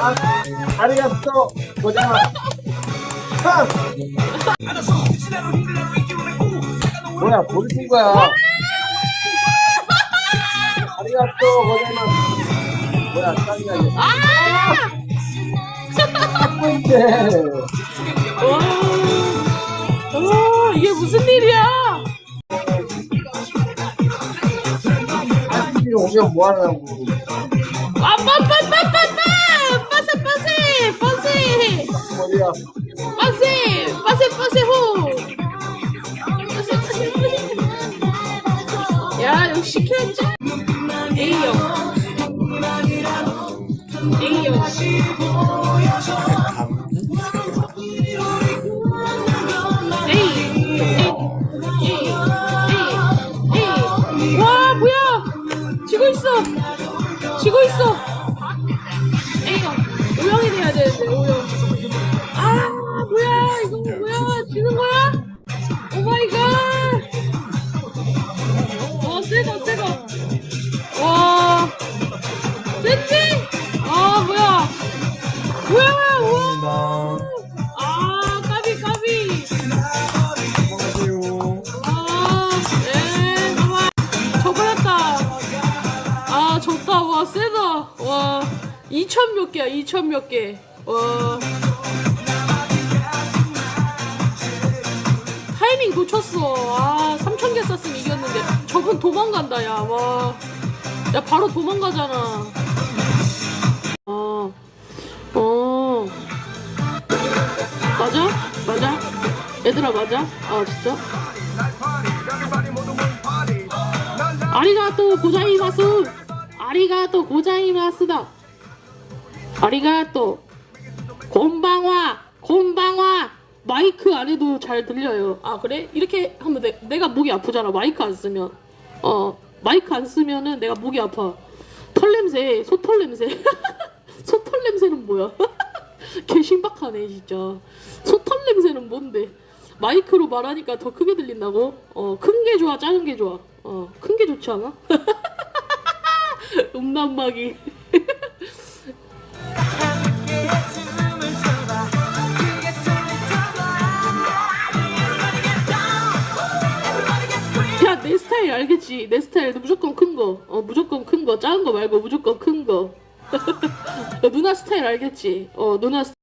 아리가또 고자마 참 뭐야 보여준 거야 아리가또 고자마 뭐야 짱이야 이게 아! 첫 번째 와, 와, 이게 무슨 일이야? 아저씨 오면 뭐 하냐고 호! 빠세, 빠세, 빠세. 야, 킬했지? A형. A형. A. A. A. A. A. 와, 뭐야! 지고 있어! 지고 있어! 2천 몇 개야, 2천 몇 개. 와. 타이밍 놓쳤어. 아, 3천 개 썼으면 이겼는데. 저분 도망간다, 야. 와. 야, 바로 도망가잖아. 어. 어. 맞아? 맞아? 얘들아, 맞아? 아, 진짜? 아리가또 고자이마스 아리가또 고자이마스다 아리가또 곤방와 곤방와 마이크 안 해도 잘 들려요 아 그래? 이렇게 하면 내, 내가 목이 아프잖아 마이크 안 쓰면 어 마이크 안 쓰면은 내가 목이 아파 털 냄새 소털 냄새 소털 냄새는 뭐야 개 신박하네 진짜 소털 냄새는 뭔데 마이크로 말하니까 더 크게 들린다고? 어, 큰 게 좋아, 작은 게 좋아? 어, 큰 게 좋지 않아? 음란마귀. 스타일 알겠지? 내 스타일 무조건 큰 거. 어, 무조건 큰 거. 작은 거 말고 무조건 큰 거. 누나 스타일 알겠지? 어, 누나 스타일.